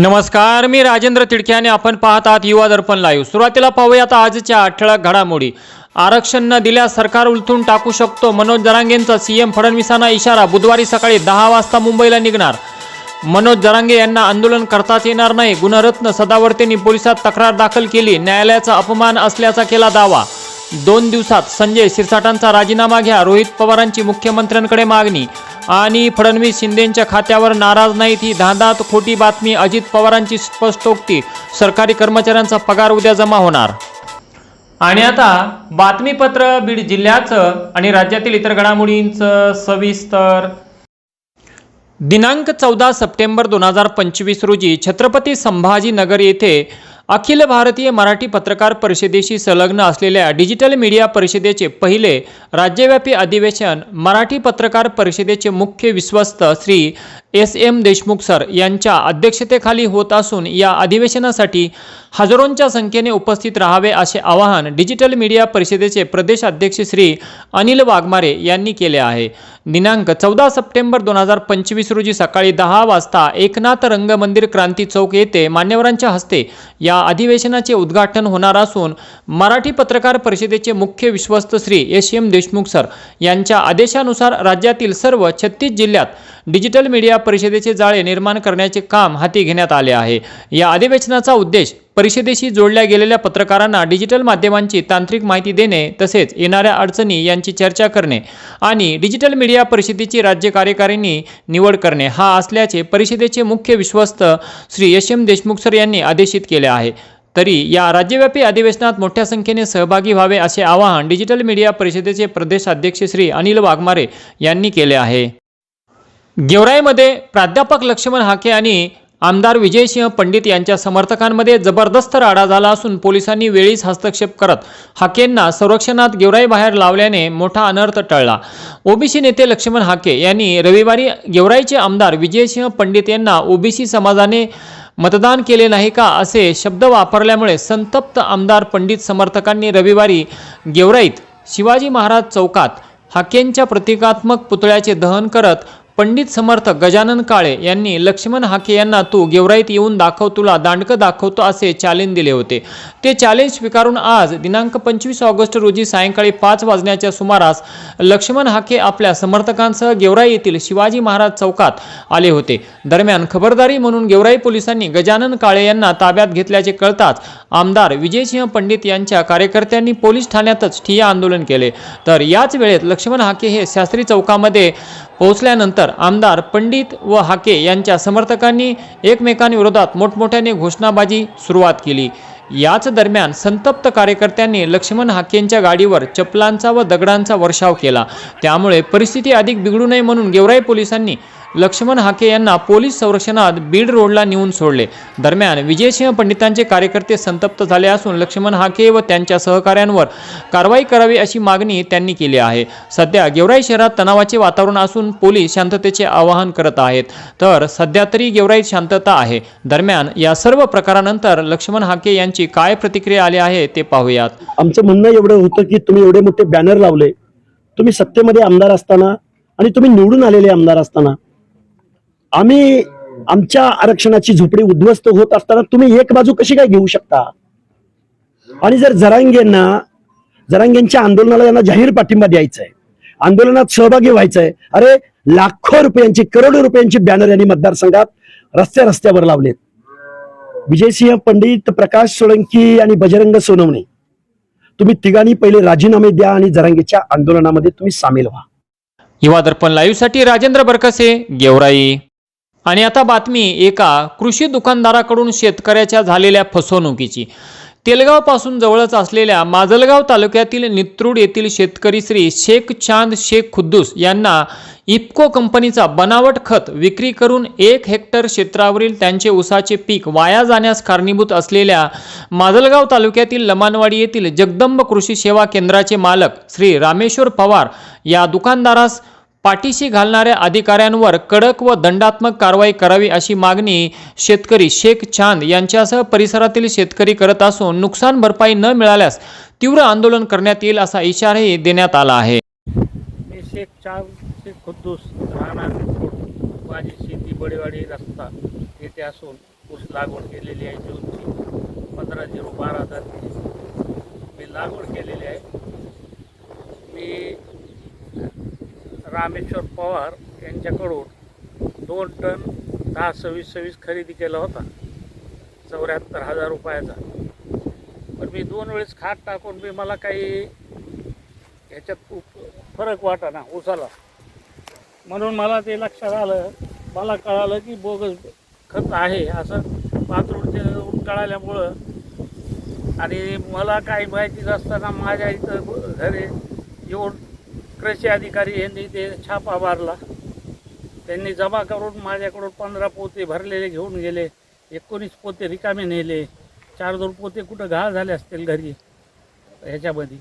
नमस्कार मी राजेंद्र तिडके आणि आपण पाहत आहात युवा दर्पण लाईव्ह सुरुवातीला पाहूयात आजच्या ठळक घडामोडी. आरक्षण न दिल्यास सरकार उलथून टाकू शकतो मनोज जरांगेंचा सीएम फडणवीसांना इशारा. बुधवारी सकाळी दहा वाजता मुंबईला निघणार. मनोज जरांगे यांना आंदोलन करताच येणार नाही. गुणरत्न सदावर्तेंनी पोलिसात तक्रार दाखल केली. न्यायालयाचा अपमान असल्याचा केला दावा. दोन दिवसात संजय शिरसाटांचा राजीनामा घ्या. रोहित पवारांची मुख्यमंत्र्यांकडे मागणी. आणि फडणवीस शिंदेंच्या खात्यावर नाराज नाहीत ही धांदात खोटी बातमी अजित पवारांची स्पष्टोक्ती सरकारी कर्मचाऱ्यांचा पगार उद्या जमा होणार. आणि आता बातमीपत्र बीड जिल्ह्याचं आणि राज्यातील इतर घडामोडींचं सविस्तर. दिनांक चौदा सप्टेंबर दोन हजार पंचवीस रोजी छत्रपती संभाजीनगर येथे अखिल भारतीय मराठी पत्रकार परिषदेशी संलग्न असलेल्या डिजिटल मीडिया परिषदेचे पहिले राज्यव्यापी अधिवेशन मराठी पत्रकार परिषदेचे मुख्य विश्वस्त Shri S M Deshmukh sir यांच्या अध्यक्षतेखाली होत असून या अधिवेशनासाठी हजारोंच्या संख्येने उपस्थित राहावे असे आवाहन डिजिटल मीडिया परिषदेचे प्रदेश अध्यक्ष श्री अनिल वाघमारे यांनी केले आहे. दिनांक चौदा सप्टेंबर दोन हजार पंचवीस रोजी सकाळी दहा वाजता एकनाथ रंगमंदिर क्रांती चौक येथे मान्यवरांच्या हस्ते या अधिवेशनाचे उद्घाटन होणार असून मराठी पत्रकार परिषदेचे मुख्य विश्वस्त Shri S M Deshmukh sir यांच्या आदेशानुसार राज्यातील सर्व छत्तीस जिल्ह्यात डिजिटल मीडिया परिषदेचे जाळे निर्माण करण्याचे काम हाती घेण्यात आले आहे. या अधिवेशनाचा उद्देश परिषदेशी जोडल्या गेलेल्या पत्रकारांना डिजिटल माध्यमांची तांत्रिक माहिती देणे तसेच येणाऱ्या अडचणी यांची चर्चा करणे आणि डिजिटल मीडिया परिषदेची राज्य कार्यकारिणी निवड करणे हा असल्याचे परिषदेचे मुख्य विश्वस्त Shri S M Deshmukh sir यांनी आदेशित केले आहे. तरी या राज्यव्यापी अधिवेशनात मोठ्या संख्येने सहभागी व्हावे असे आवाहन डिजिटल मीडिया परिषदेचे प्रदेश अध्यक्ष श्री अनिल वाघमारे यांनी केले आहे. गेवराईमध्ये प्राध्यापक लक्ष्मण हाके आणि आमदार विजयसिंह पंडित यांच्या समर्थकांमध्ये जबरदस्त राडा झाला असून पोलिसांनी वेळीच हस्तक्षेप करत हाकेंना संरक्षणात गेवराई बाहेर लावल्याने मोठा अनर्थ टळला. ओबीसी नेते लक्ष्मण हाके यांनी रविवारी गेवराईचे आमदार विजयसिंह पंडित यांना ओबीसी समाजाने मतदान केले नाही का असे शब्द वापरल्यामुळे संतप्त आमदार पंडित समर्थकांनी रविवारी गेवराईत शिवाजी महाराज चौकात हाकेंच्या प्रतिकात्मक पुतळ्याचे दहन करत पंडित समर्थक गजानन काळे यांनी लक्ष्मण हाके यांना तू गेवराईत येऊन दाखव तुला दांडकं दाखवतो असे चॅलेंज दिले होते. ते चॅलेंज स्वीकारून आज दिनांक पंचवीस ऑगस्ट रोजी सायंकाळी पाच वाजण्याच्या सुमारास लक्ष्मण हाके आपल्या समर्थकांसह गेवराई येथील शिवाजी महाराज चौकात आले होते. दरम्यान खबरदारी म्हणून गेवराई पोलिसांनी गजानन काळे यांना ताब्यात घेतल्याचे कळताच आमदार विजयसिंह पंडित यांच्या कार्यकर्त्यांनी पोलीस ठाण्यातच ठिय्या आंदोलन केले. तर याच वेळेत लक्ष्मण हाके हे शास्त्री चौकामध्ये पोहोचल्यानंतर आमदार पंडित व हाके यांच्या समर्थकांनी एकमेकांविरोधात मोठमोठ्याने घोषणाबाजी सुरुवात केली. याच दरम्यान संतप्त कार्यकर्त्यांनी लक्ष्मण हाकेंच्या गाडीवर चपलांचा व दगडांचा वर्षाव केला. त्यामुळे परिस्थिती अधिक बिघडू नये म्हणून गेवराई पोलिसांनी लक्ष्मण हाके यांना पोलीस संरक्षणात बीड रोडला नेऊन सोडले. दरम्यान विजयसिंह पंडितांचे कार्यकर्ते संतप्त झाले असून लक्ष्मण हाके व त्यांच्या सहकाऱ्यांवर कारवाई करावी अशी मागणी त्यांनी केली आहे. सध्या गेवराई शहरात तणावाचे वातावरण असून पोलीस शांततेचे आवाहन करत आहेत. तर सध्या तरी गेवराईत शांतता आहे. दरम्यान या सर्व प्रकारानंतर लक्ष्मण हाके यांची काय प्रतिक्रिया आली आहे ते पाहूयात. आमचं म्हणणं एवढं होतं की तुम्ही एवढे मोठे बॅनर लावले. तुम्ही सत्तेमध्ये आमदार असताना आणि तुम्ही निवडून आलेले आमदार असताना आम्ही आमच्या आरक्षणाची झोपडी उद्ध्वस्त होत असताना तुम्ही एक बाजू कशी काय घेऊ शकता? आणि जर जरांगेंना जरांगेंच्या आंदोलनाला यांना जाहीर पाठिंबा द्यायचा आहे आंदोलनात सहभागी व्हायचंय अरे लाखो रुपयांची करोडो रुपयांची बॅनर यांनी मतदारसंघात रस्त्या रस्त्यावर लावलेत. विजयसिंह पंडित प्रकाश सोळंकी आणि बजरंग सोनवणे तुम्ही तिघांनी पहिले राजीनामे द्या आणि जरांगेच्या आंदोलनामध्ये तुम्ही सामील व्हा. युवा दर्पण लाईव्हसाठी राजेंद्र बरकसे गेवराई. आणि आता बातमी एका कृषी दुकानदाराकडून शेतकऱ्याच्या झालेल्या फसवणुकीची. तेलगावपासून जवळच असलेल्या माजलगाव तालुक्यातील नित्रूड येथील शेतकरी श्री शेख चांद शेख खुद्दूस यांना इफ्को कंपनीचा बनावट खत विक्री करून एक हेक्टर क्षेत्रावरील त्यांचे ऊसाचे पीक वाया जाण्यास कारणीभूत असलेल्या माजलगाव तालुक्यातील लमानवाडी येथील जगदंब कृषी सेवा केंद्राचे मालक श्री रामेश्वर पवार या दुकानदारास पाठीशी घालणाऱ्या अधिकाऱ्यांवर कडक व दंडात्मक कारवाई करावी अशी मागणी शेतकरी शेख चांद यांच्यासह परिसरातील शेतकरी करत असून नुकसान भरपाई न मिळाल्यास तीव्र आंदोलन करण्यात येईल असा इशाराही देण्यात आला आहे. मी शेख चांद शेख खुद्दूस राहणार माझी शेती बडेवाडी रस्ता येथे असून ऊस लागवड केलेली आहे जूनची. पंधरा झिरो बारा हजार मी लागवड केलेली आहे. मी रामेश्वर पवार यांच्याकडून दोन टन दहा सव्वीस सव्वीस खरेदी केला होता. चौऱ्याहत्तर हजार रुपयाचा. पण मी दोन वेळेस खात टाकून मी मला काही ह्याच्यात खूप फरक वाटा ना उसाला. म्हणून मला ते लक्षात आलं मला कळालं की बोगस खत आहे असं पात्रोडचे कळाल्यामुळं. आणि मला काही माहिती नसताना माझ्या इथं घरी येऊन कृषी अधिकारी यांनी ते छापा मारला. त्यांनी जमा करून माझ्याकडून पंधरा पोते भरलेले घेऊन गेले. एकोणीस पोते रिकामे नेले. चार दोन पोते कुठं घाळ झाले असतील घरी ह्याच्यामध्ये.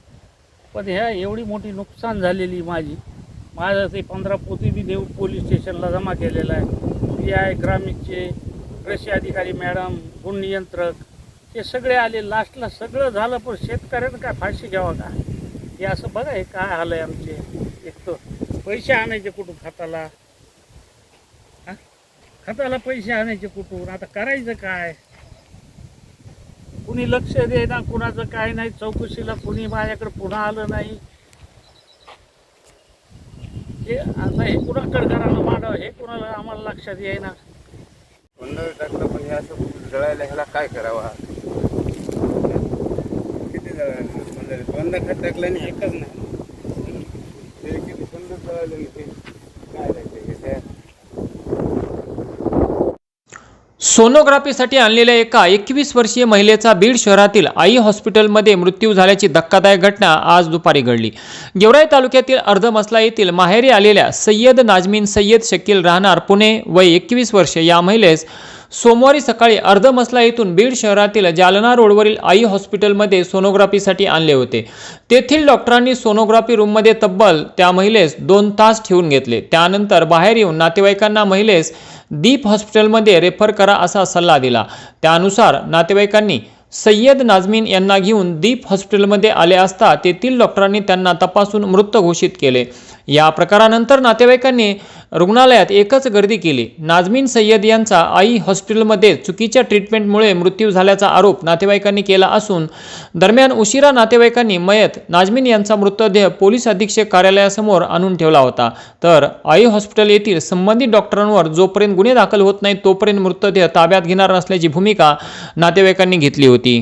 पण ह्या एवढी मोठी नुकसान झालेली माझी. माझं ते पंधरा पोते बी देऊ पोलीस स्टेशनला जमा केलेलं आहे. पी आय ग्रामीणचे कृषी अधिकारी मॅडम गुण नियंत्रक हे सगळे आले. लास्टला सगळं झालं पण शेतकऱ्यानं काय फाशी घ्यावा का? हे असं बघा हे काय हाल आहे आमचे? एक तर पैसे आणायचे कुठून? खताला. हा? खताला पैसे आणायचे कुठून? आता करायचं काय? कुणी लक्ष देना कुणाचं काय नाही चौकशीला कुणी माझ्याकडे पुन्हा आलं नाही. हे आता हे कुणाकडे करायला मांडावं हे कुणाला आम्हाला लक्षात येईना. पण हे असं जळायला ह्याला काय करावा? बंद खत टाकलं आणि एकच नाही ते किती ते काय सोनोग्राफीसाठी आणलेल्या एका एकवीस वर्षीय महिलेचा बीड शहरातील आई हॉस्पिटलमध्ये मृत्यू झाल्याची धक्कादायक घटना आज दुपारी घडली. गेवराई तालुक्यातील अर्धमसला येथील माहेरी आलेल्या सय्यद नाजमीन सय्यद शकील राहणार पुणे वय एकवीस वर्ष या महिलेस सोमवारी सकाळी अर्धमसला येथून बीड शहरातील जालना रोडवरील आई हॉस्पिटलमध्ये सोनोग्राफीसाठी आणले होते. तेथील डॉक्टरांनी सोनोग्राफी रूममध्ये तब्बल त्या महिलेस दोन तास ठेवून घेतले. त्यानंतर बाहेर येऊन नातेवाईकांना महिलेस दीप हॉस्पिटलमध्ये रेफर करा असा सल्ला दिला. त्यानुसार नातेवाईकांनी सय्यद नाजमीन यांना घेऊन दीप हॉस्पिटलमध्ये आले असता तेथील डॉक्टरांनी त्यांना तपासून मृत घोषित केले. या प्रकारानंतर नातेवाईकांनी रुग्णालयात एकच गर्दी केली. नाजमीन सय्यद यांचा आई हॉस्पिटलमध्ये चुकीच्या ट्रीटमेंटमुळे मृत्यू झाल्याचा आरोप नातेवाईकांनी केला असून दरम्यान उशिरा नातेवाईकांनी मयत नाजमीन यांचा मृतदेह पोलीस अधीक्षक कार्यालयासमोर आणून ठेवला होता. तर आई हॉस्पिटल येथील संबंधित डॉक्टरांवर जोपर्यंत गुन्हे दाखल होत नाहीत तोपर्यंत मृतदेह ताब्यात घेणार नसल्याची भूमिका नातेवाईकांनी घेतली होती.